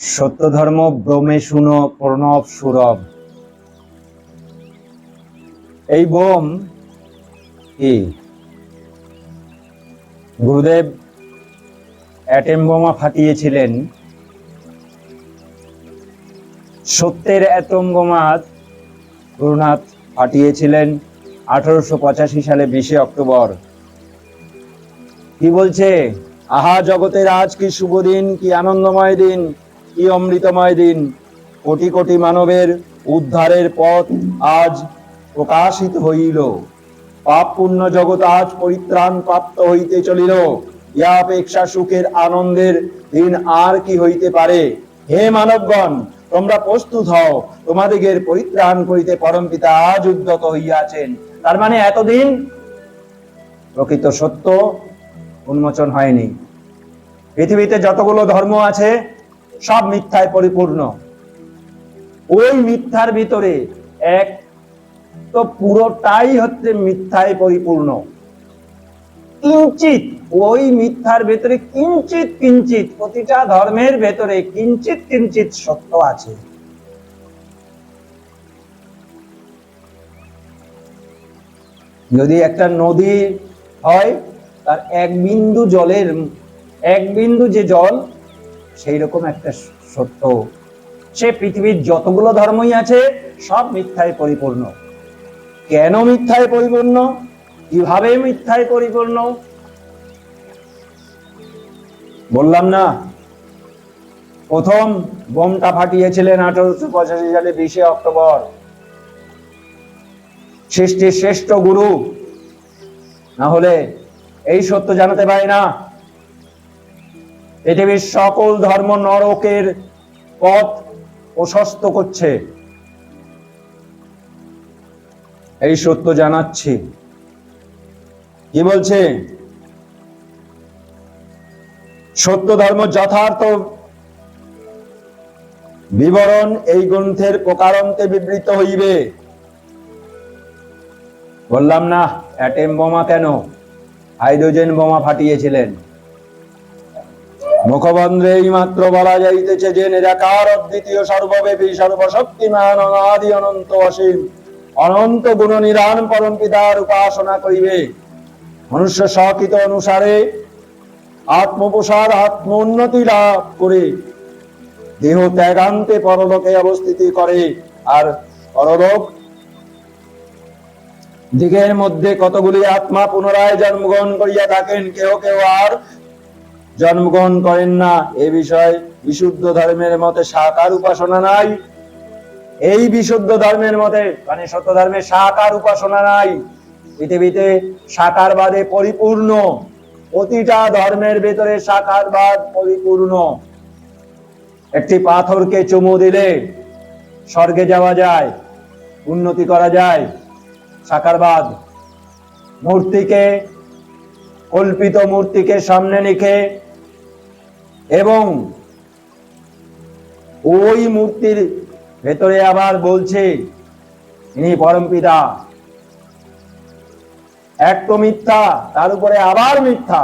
সত্য ধর্ম ব্রমে শুনো, প্রণব সুরভ। এই বোম কি? গুরুদেব, অ্যাটেম বোমা ফাটিয়েছিলেন। সত্যের অ্যাটম বোমা গুরুনাথ ফাটিয়েছিলেন আঠারোশো পঁচাশি সালে বিশে অক্টোবর। কি বলছে? আহা, জগতের আজ কি শুভ দিন, কি আনন্দময় দিন কি অমৃতময় দিন? কোটি কোটি মানবের উদ্ধারের পথ আজ প্রকাশিত হইল। পাপ পুণ্য জগৎ আজ পরিত্রাণ প্রাপ্ত হইতে চলিল। ইয়া অপেক্ষা সুখের আনন্দের দিন আর কি হইতে পারে? হে মানবগণ, তোমরা প্রস্তুত হও। তোমাদিগের পরিত্রাণ করিতে পরম পিতা আজ উদ্যত হইয়াছেন। তার মানে এতদিন প্রকৃত সত্য উন্মোচন হয়নি। পৃথিবীতে যতগুলো ধর্ম আছে সব মিথ্যায় পরিপূর্ণ। ওই মিথ্যার ভিতরে এক তো পুরোটাই হচ্ছে মিথ্যায় পরিপূর্ণ। কিঞ্চিত ওই মিথ্যার ভেতরে কিঞ্চিত কিঞ্চিত প্রতিটা ধর্মের ভেতরে কিঞ্চিত কিঞ্চিত সত্য আছে। যদি একটা নদী হয়, তার এক বিন্দু জলের, এক বিন্দু যে জল সেই রকম একটা সত্য। সে পৃথিবীর যতগুলো ধর্মই আছে, সব মিথ্যায় পরিপূর্ণ। কেন মিথ্যায় পরিপূর্ণ? কীভাবে মিথ্যায় পরিপূর্ণ? বললাম না। প্রথম বোমটা ফাটিয়েছিলেন আঠারোশো পঁচাশি সালে বিশে অক্টোবর। সৃষ্টির শ্রেষ্ঠ গুরু। না হলে এই সত্য জানাতে পারে না। পৃথিবীর সকল ধর্ম নরকের পথ প্রশস্ত করছে। এই সত্য জানাচ্ছি। কি বলছে? সত্য ধর্ম যথার্থ। বিবরণ এই গ্রন্থের প্রকারান্তে বিবৃত হইবে। বললাম না অ্যাটেম বোমা কেন? হাইড্রোজেন বোমা ফাটিয়েছিলেন। মুখবন্ধে এই মাত্র বলা যাইতেছে যে নিরাকার অদ্বিতীয় সর্বব্যাপী সর্বশক্তিমান অনাদি অনন্ত অসীম। অনন্ত গুণ নিরান পরম পিতার উপাসনা করিবে। মনুষ্য সকৃত অনুসারে আত্মপ্রসার আত্ম উন্নতি লাভ করে। দেহ ত্যাগান্তে পরলোকে অবস্থিতি করে। আর পরলোক দিকের মধ্যে কতগুলি আত্মা পুনরায় জন্মগ্রহণ করিয়া থাকেন কেউ কেউ আর জন্মগ্রহণ করেন না। এ বিষয়ে বিশুদ্ধ ধর্মের মতে সাকার উপাসনা নাই। এই বিশুদ্ধ ধর্মের মতে মানে সত্য ধর্মের সাকার উপাসনা নাই। পৃথিবীতে সাকারবাদে পরিপূর্ণ। প্রতিটা ধর্মের ভেতরে সাকারবাদ পরিপূর্ণ। একটি পাথরকে চুমু দিলে স্বর্গে যাওয়া যায়, উন্নতি করা যায়। সাকারবাদ মূর্তিকে, কল্পিত মূর্তিকে সামনে রেখে এবং ওই মূর্তির ভেতরে আবার বলছে ইনি পরম পিতা। এক তো মিথ্যা, তার উপরে আবার মিথ্যা।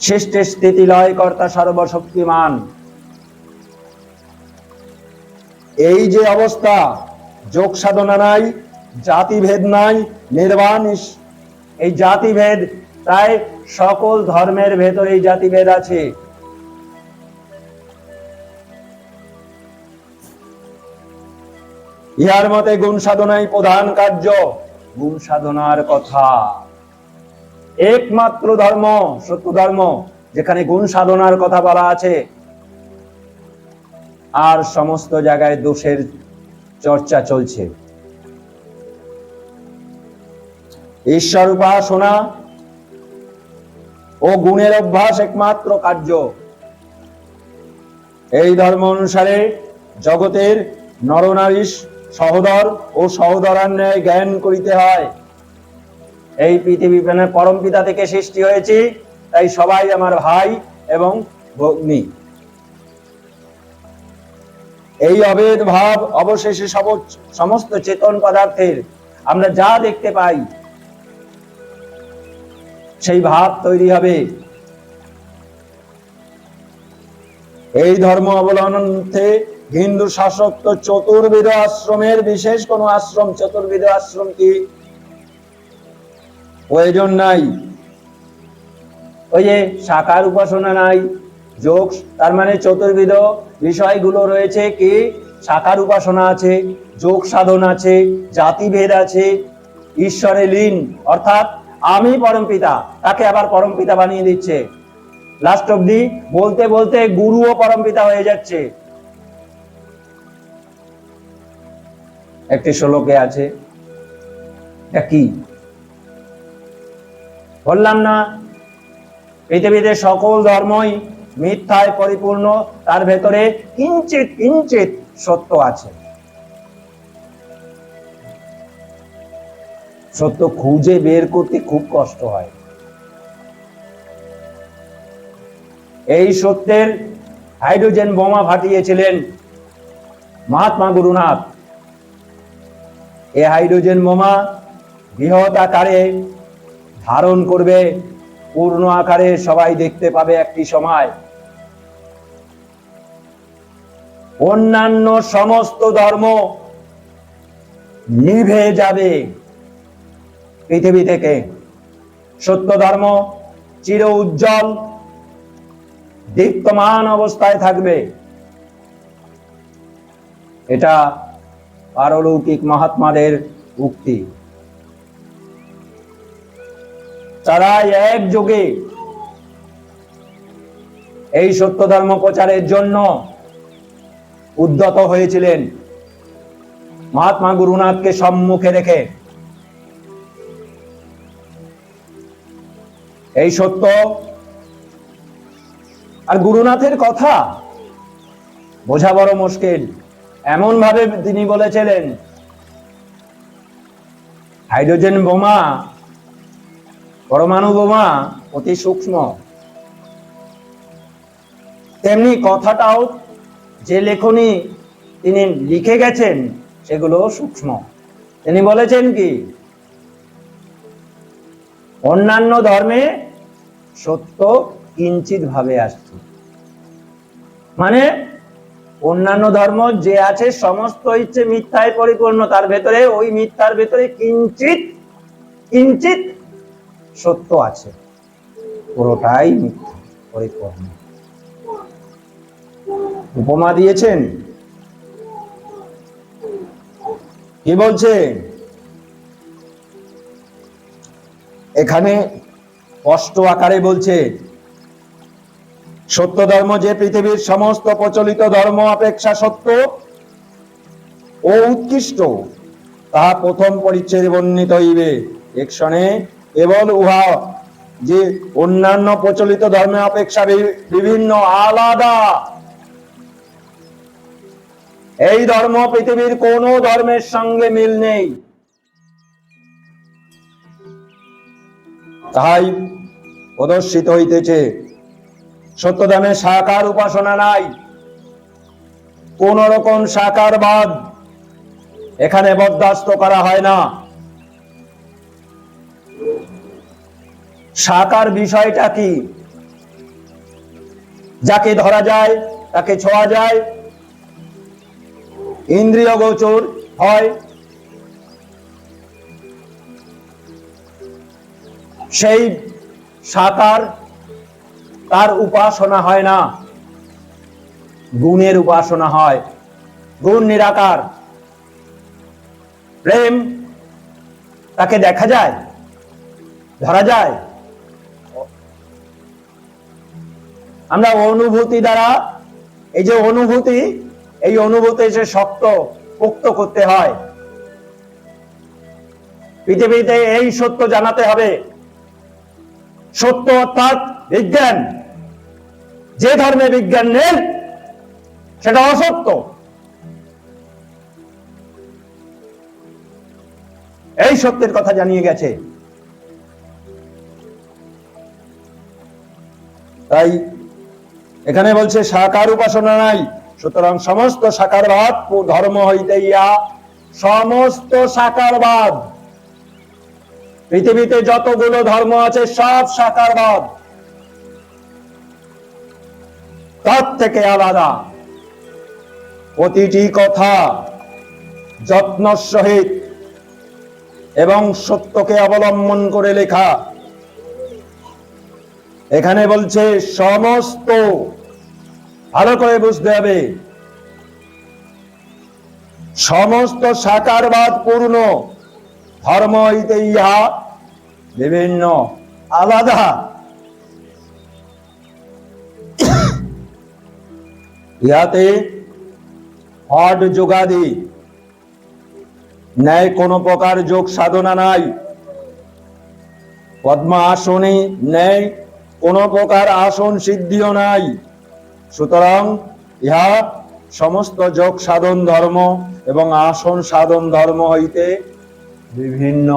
সৃষ্টির স্থিতি লয় কর্তা সর্বশক্তিমান। এই যে অবস্থা, যোগ সাধনা নাই, জাতিভেদ নাই, নির্বাণ এই জাতিভেদ তাই সকল ধর্মের ভেতরে জাতিভেদ আছে। ইহার মতে গুণ সাধনাই প্রধান কার্য। গুণ সাধনার কথা। একমাত্র ধর্ম, সত্য ধর্ম, যেখানে গুণ সাধনার কথা বলা আছে। আর সমস্ত জায়গায় দোষের চর্চা চলছে। ঈশ্বর উপাসনা ও গুণের অভ্যাস একমাত্র কার্য। এই ধর্ম অনুসারে জগতের নরনারী সহোদর ও সহোদরার ন্যায় জ্ঞান করিতে হয়। এই পৃথিবী পরম পিতা থেকে সৃষ্টি হয়েছি, তাই সবাই আমার ভাই এবং ভগ্নী। এই অভেদ ভাব অবশেষে সমস্ত চেতন পদার্থের আমরা যা দেখতে পাই সেই ভাব তৈরি হবে। এই ধর্ম অবলম্বনে হিন্দু শাসক তো চতুর্বিধ আশ্রমের, বিশেষ কোন আশ্রম, চতুর্বিধ আশ্রম কি? প্রয়োজন নাই। ওই যে সাকার উপাসনা নাই, যোগ, তার মানে চতুর্বিধ বিষয়গুলো রয়েছে কি? সাকার উপাসনা আছে, যোগ সাধন আছে, জাতিভেদ আছে ঈশ্বরে লীন, অর্থাৎ আমি পরমপিতা তাকে আবার পরমপিতা বানিয়ে দিচ্ছে। লাস্ট অব্দি বলতে বলতে গুরুও পরমপিতা হয়ে যাচ্ছে। একটি শ্লোকে আছে কি? বললাম না, পৃথিবীতে সকল ধর্মই মিথ্যায় পরিপূর্ণ, তার ভেতরে কিঞ্চিত কিঞ্চিত সত্য আছে। সত্য খুঁজে বের করতে খুব কষ্ট হয়। এই সত্যের হাইড্রোজেন বোমা ফাটিয়েছিলেন মহাত্মা গুরুনাথ। এই হাইড্রোজেন বোমা বৃহৎ আকারে ধারণ করবে, পূর্ণ আকারে সবাই দেখতে পাবে একটি সময়। অন্যান্য সমস্ত ধর্ম নিভে যাবে। পৃথিবী থেকে। সত্য ধর্ম চির উজ্জ্বল, দীপ্তমান অবস্থায় থাকবে। এটা পারলৌকিক মহাত্মাদের উক্তি। তারা এক যোগে এই সত্য ধর্ম প্রচারের জন্য উদ্যত হয়েছিলেন। মহাত্মা গুরুনাথকে সম্মুখে রেখে এই সত্য? আর গুরুনাথের কথা? বোঝা বড় মুশকিল। এমন ভাবে তিনি বলেছিলেন, হাইড্রোজেন বোমা, পরমাণু বোমা অতি সূক্ষ্ম। তেমনি কথাটাও যে লেখনী তিনি লিখে গেছেন, সেগুলো সূক্ষ্ম। তিনি বলেছেন কি, অন্যান্য ধর্মে সত্য কিঞ্চিত ভাবে আসছে। মানে অন্যান্য ধর্ম যে আছে, সমস্ত ইচ্ছে মিথ্যায় পরিপূর্ণ। তার ভেতরে ওই মিথ্যার ভেতরে কিঞ্চিত কিঞ্চিত সত্য আছে। পুরোটাই মিথ্যা, পরিপূর্ণ। উপমা দিয়েছেন? কি বলছে? এখানে স্পষ্ট আকারে বলছে, সত্য ধর্ম যে পৃথিবীর সমস্ত প্রচলিত ধর্ম অপেক্ষা সত্য ও উৎকৃষ্ট তাহা প্রথম পরিচ্ছেদে বর্ণিত হইবে। একশনে কেবল উহা যে অন্যান্য প্রচলিত ধর্মে অপেক্ষা বিভিন্ন আলাদা। এই ধর্ম পৃথিবীর কোন ধর্মের সঙ্গে মিল নেই। তাই প্রদর্শিত হইতেছে। সত্যধামে সাকার উপাসনা নাই। কোন রকম সাকারবাদ এখানে বরদাস্ত করা হয় না। সাকার বিষয়টা কি? যাকে ধরা যায়, তাকে ছোঁয়া যায়। ইন্দ্রিয় গোচর হয়। সেই সাকার তার উপাসনা হয় না। গুণের উপাসনা হয়। গুণ নিরাকার। প্রেম তাকে দেখা যায়, ধরা যায়। আমরা অনুভূতি দ্বারা এই যে অনুভূতি, এই অনুভূতি যে শক্ত, পোক্ত করতে হয়। পৃথিবীতে এই সত্য জানাতে হবে। সত্য অর্থাৎ বিজ্ঞান। যে ধর্মে বিজ্ঞান নেই, সেটা অসত্য। এই সত্যের কথা জানিয়ে গেছে। তাই এখানে বলছে, সাকার উপাসনা নাই। সুতরাং সমস্ত সাকারবাদ ধর্ম হইতে ইয়া সমস্ত সাকারবাদ। পৃথিবীতে যতগুলো ধর্ম আছে, সব সাকারবাদ তার থেকে আলাদা। প্রতিটি কথা যত্ন সহিত এবং সত্যকে অবলম্বন করে লেখা। এখানে বলছে, সমস্ত ভালো করে বুঝতে হবে। সমস্ত সাকারবাদ পূর্ণ। ধর্ম হইতে ইহা বিভিন্ন আলাদা। ইহাতে হট যোগাদি। ন্যায় কোন প্রকার যোগ সাধনা নাই। পদ্মা আসনে ন্যায় কোন প্রকার আসন সিদ্ধিও নাই। সুতরাং ইহা সমস্ত যোগ সাধন ধর্ম এবং আসন সাধন ধর্ম হইতে বিভিন্ন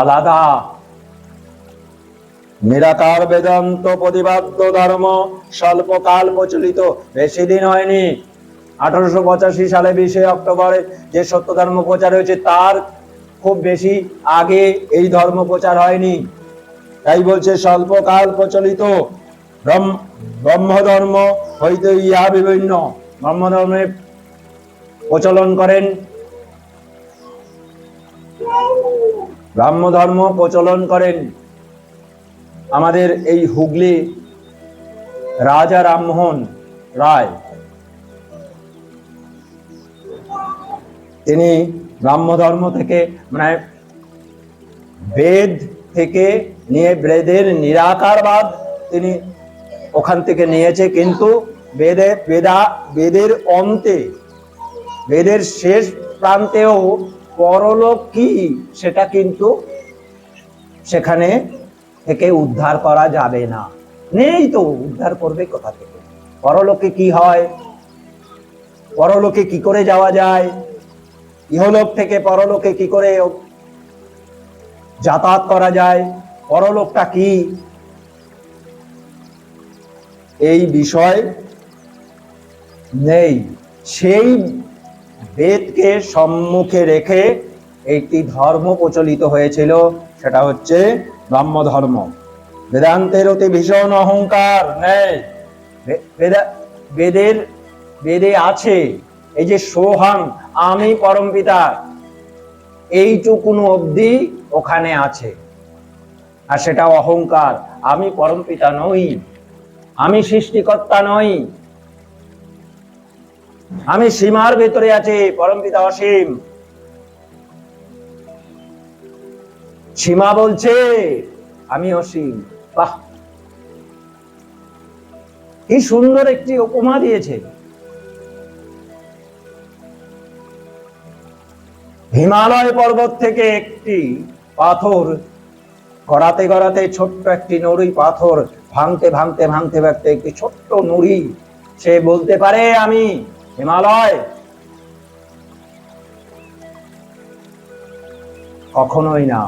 আলাদা নিরাকার বেদান্ত প্রতিবাদ্য ধর্ম স্বল্পকাল প্রচলিত, বেশি দিন হয়নি। আঠারোশো পঁচাশি সালে বিশে অক্টোবরে যে সত্য ধর্ম প্রচার হয়েছে, তার খুব বেশি আগে এই ধর্ম প্রচার হয়নি। তাই বলছে, স্বল্পকাল প্রচলিত, ব্রহ্ম ব্রহ্ম ধর্ম হইতে ইহা বিভিন্ন। ব্রহ্ম ধর্মের প্রচলন করেন ব্রাহ্ম ধর্ম প্রচলন করেন। আমাদের এই হুগলি রাজা রামমোহন রায়। তিনি ব্রাহ্ম ধর্ম থেকে মানে বেদ থেকে নিয়ে বেদের নিরাকারবাদ তিনি ওখান থেকে নিয়েছে, কিন্তু বেদে বেদা, বেদের অন্তে, বেদের শেষ প্রান্তেও পরলোক কি? সেটা কিন্তু সেখানে থেকে উদ্ধার করা যাবে না। নেই তো, উদ্ধার করবে কোথা থেকে? পরলোকে কি হয়? পরলোকে কি করে যাওয়া যায়? ইহলোক থেকে পরলোকে কি করে যাতায়াত করা যায়? পরলোকটা কি? এই বিষয় নেই। সেই বেদকে সম্মুখে রেখে একটি ধর্ম প্রচলিত হয়েছিল, সেটা হচ্ছে ব্রহ্ম ধর্ম বেদান্তের অতি ভীষণ অহংকার বেদের, বেদে আছে, এই যে সোহাং আমি পরম পিতা, এইটুকুন অবধি ওখানে আছে। আর সেটা অহংকার, আমি পরম পিতা নই, আমি সৃষ্টিকর্তা নই। আমি সীমার ভেতরে আছি, পরম পিতা অসীম। সীমা বলছে, আমি অসীম। বাহ! কি সুন্দর একটি উপমা দিয়েছে। হিমালয় পর্বত থেকে একটি পাথর, গড়াতে গড়াতে ছোট্ট একটি নুড়ি পাথর, ভাঙতে ভাঙতে ভাঙতে ভাঙতে একটি ছোট্ট নুড়ি। সে বলতে পারে, আমি হিমালয়। কখনোই না।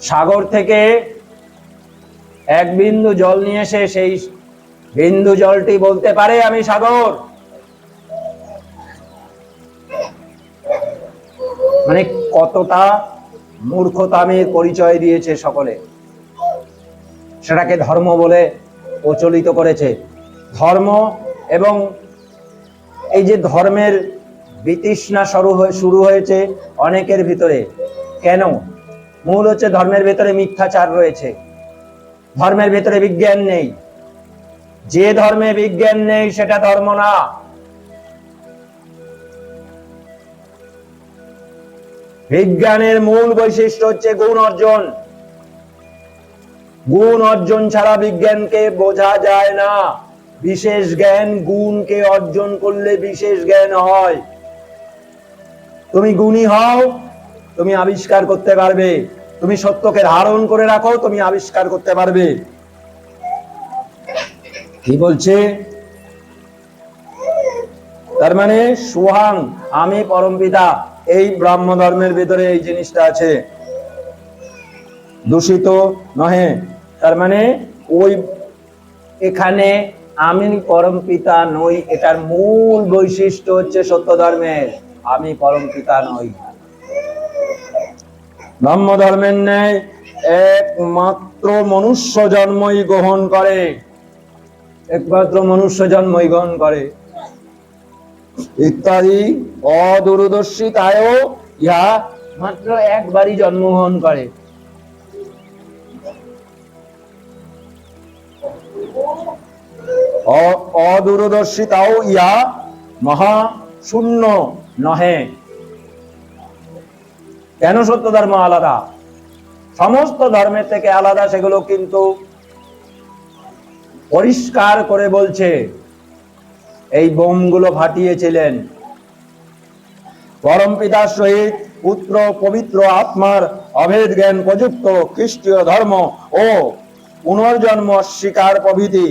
সাগর থেকে এক বিন্দু জল নিয়ে এসে সেই বিন্দু জলটি বলতে পারে আমি সাগর। মানে কতটা মূর্খতামের পরিচয় দিয়েছে সকলে। সেটাকে ধর্ম বলে প্রচলিত করেছে। ধর্ম এবং এই যে ধর্মের বিতৃষ্ণা শুরু হয়ে, শুরু হয়েছে অনেকের ভিতরে। কেন? মূল হচ্ছে ধর্মের ভেতরে মিথ্যাচার রয়েছে। ধর্মের ভেতরে বিজ্ঞান নেই। যে ধর্মে বিজ্ঞান নেই, সেটা ধর্ম না। বিজ্ঞানের মূল বৈশিষ্ট্য হচ্ছে গুণ অর্জন। গুণ অর্জন ছাড়া বিজ্ঞানকে বোঝা যায় না। বিশেষ জ্ঞান গুণকে অর্জন করলে বিশেষ জ্ঞান হয়। তুমি গুণী হও, তুমি আবিষ্কার করতে পারবে। তুমি সত্যকে ধারণ করে রাখো, তুমি আবিষ্কার করতে পারবে। কি বলছে? তার মানে সুহাং, আমি পরম পিতা, এই ব্রাহ্ম ধর্মের ভিতরে এই জিনিসটা আছে। দূষিত নহে। তার মানে ওই এখানে আমি পরম পিতা নই, এটার মূল বৈশিষ্ট্য হচ্ছে সত্য ধর্মের। আমি পরম পিতা নই। ব্রহ্ম ধর্মের ন্যায় একমাত্র মনুষ্য জন্মই গ্রহণ করে। একমাত্র মনুষ্য জন্মই গ্রহণ করে। ইত্যাদি অদূরদর্শিতায়ও ইহা মাত্র একবারই জন্মগ্রহণ করে। অদূরদর্শিতাও ইহা মহা শূন্য নহে। কেন সত্য ধর্ম আলাদা? সমস্ত ধর্মের থেকে আলাদা সেগুলো কিন্তু পরিষ্কার করে বলছে। এই বোমগুলো ফাটিয়েছিলেন। পরম পিতার সহিত পুত্র, পবিত্র আত্মার অভেদ জ্ঞান প্রযুক্ত খ্রিস্টীয় ধর্ম ও পুনর্জন্ম স্বীকার প্রভৃতি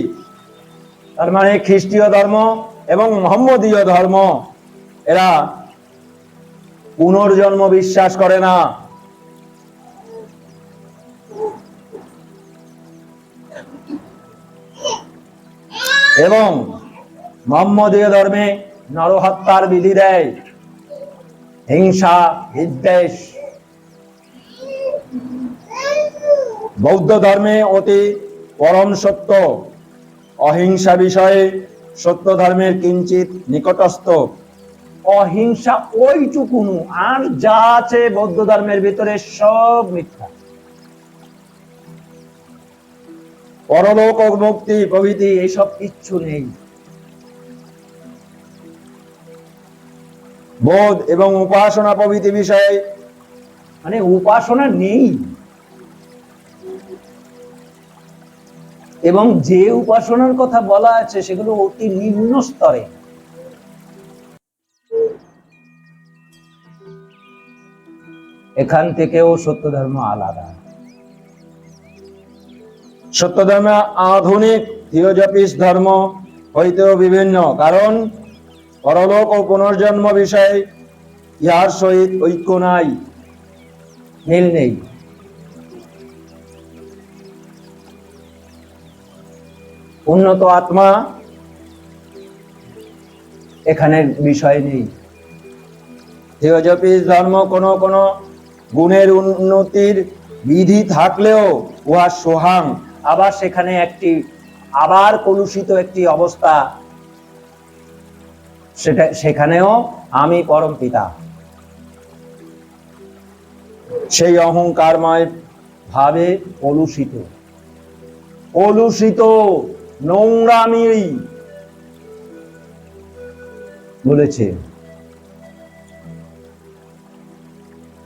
তার মানে খ্রিস্টীয় ধর্ম এবং মোহাম্মদীয় ধর্ম। এরা পুনর্জন্ম বিশ্বাস করে না। এবং মোহাম্মদীয় ধর্মে নরহত্যার বিধি দেয়। হিংসা, বিদ্বেষ। বৌদ্ধ ধর্মে অতি পরম সত্য। অহিংসা বিষয়ে সত্য ধর্মের কিঞ্চিত নিকটস্থ। অহিংসা ওইটুকুনু, আর যা আছে বৌদ্ধ ধর্মের ভিতরে সব মিথ্যা। পরলোক মুক্তি, প্রভৃতি এইসব কিচ্ছু নেই। বোধ এবং উপাসনা প্রভৃতি বিষয়ে মানে উপাসনা নেই। এবং যে উপাসনার কথা বলা আছে, সেগুলো অতি নিম্ন স্তরে। এখান থেকেও সত্য ধর্ম আলাদা। সত্য ধর্ম আধুনিক থিওজপিস ধর্ম হইতেও বিভিন্ন, কারণ পরলোক ও পুনর্জন্ম বিষয়ে ইহার সহিত ঐক্য নাই, মিল নেই। উন্নত আত্মা এখানে বিষয় নেই। থিওজপিস ধর্ম কোনো কোনো গুণের উন্নতির বিধি থাকলেও উহা সোহাং। আবার সেখানে একটি, আবার কলুষিত একটি অবস্থা। সেটা, সেখানেও আমি পরম পিতা। সেই অহংকারময় ভাবে কলুষিত। কলুষিত নোংরামি বলেছে।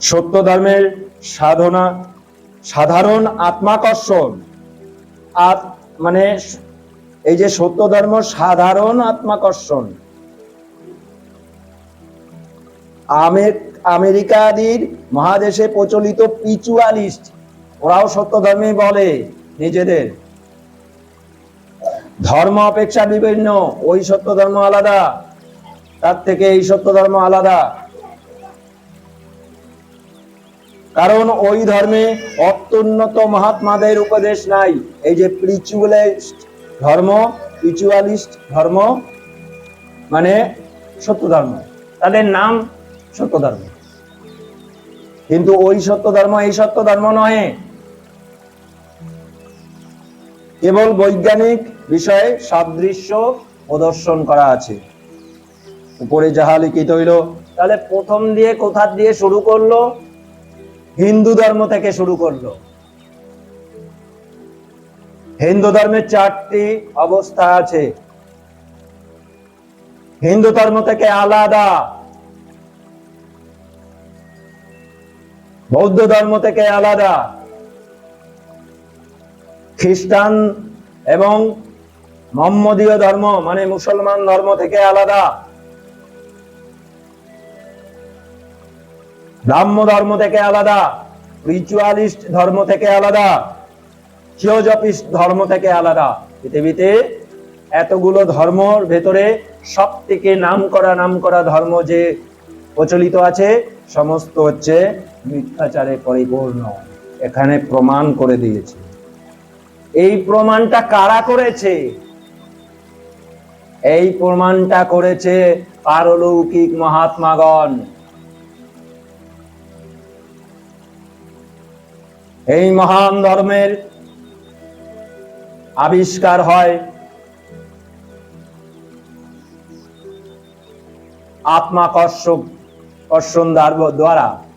সত্য ধর্মের সাধনা, সাধারণ আত্মাকর্ষণ, আত মানে এই যে সত্য ধর্ম, সাধারণ আত্মাকর্ষণ। আমে- আমেরিকাদির মহাদেশে প্রচলিত পিচুয়ালিস্ট, ওরাও সত্য ধর্মে বলে নিজেদের। ধর্ম অপেক্ষা বিভিন্ন, ওই সত্য ধর্ম আলাদা, তার থেকে এই সত্য ধর্ম আলাদা। কারণ ওই ধর্মে অত্যুন্নত মহাত্মাদের উপদেশ নাই। এই যে প্রিচুয়ালিস্ট ধর্ম পিচুয়ালিস্ট ধর্ম মানে সত্য ধর্ম, তাদের নাম সত্য ধর্ম। কিন্তু ওই সত্য ধর্ম এই সত্য ধর্ম নয় কেবল বৈজ্ঞানিক বিষয়ে সাদৃশ্য প্রদর্শন করা আছে। উপরে যাহা লিখিত হইল, তাহলে প্রথম দিয়ে কোথা দিয়ে শুরু করল? হিন্দু ধর্ম থেকে শুরু করল। হিন্দু ধর্মের চারটি অবস্থা আছে। হিন্দু ধর্ম থেকে আলাদা। বৌদ্ধ ধর্ম থেকে আলাদা। খ্রিস্টান এবং মোহাম্মদীয় ধর্ম মানে মুসলমান ধর্ম থেকে আলাদা। ব্রাহ্ম ধর্ম থেকে আলাদা রিচুয়ালিস্ট ধর্ম থেকে আলাদা থিওজপিস্ট ধর্ম থেকে আলাদা। পৃথিবীতে এতগুলো ধর্মর ভেতরে সব থেকে নাম করা নাম করা ধর্ম যে প্রচলিত আছে, সমস্ত হচ্ছে মিথ্যাচারে পরিপূর্ণ। এখানে প্রমাণ করে দিয়েছে। এই প্রমাণটা কারা করেছে? এই প্রমাণটা করেছে পারলৌকিক মহাত্মাগণ। এই মহান ধর্মের আবিষ্কার হয় আত্মাকর্ষ কর্ষণ দ্বার-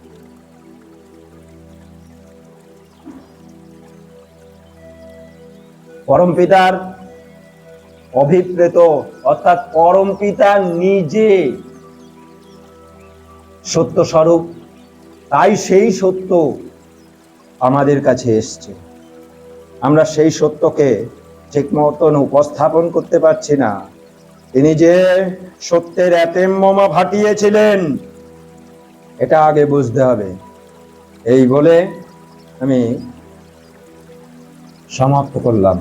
পরম পিতার অভিপ্রেত, অর্থাৎ পরম পিতা নিজে সত্য স্বরূপ তাই সেই সত্য আমাদের কাছে এসছে। আমরা সেই সত্যকে ঠিক মতন উপস্থাপন করতে পারছি না। তিনি যে সত্যের এতেম বোমা ফাটিয়েছিলেন, এটা আগে বুঝতে হবে। এই বলে আমি সমাপ্ত করলাম।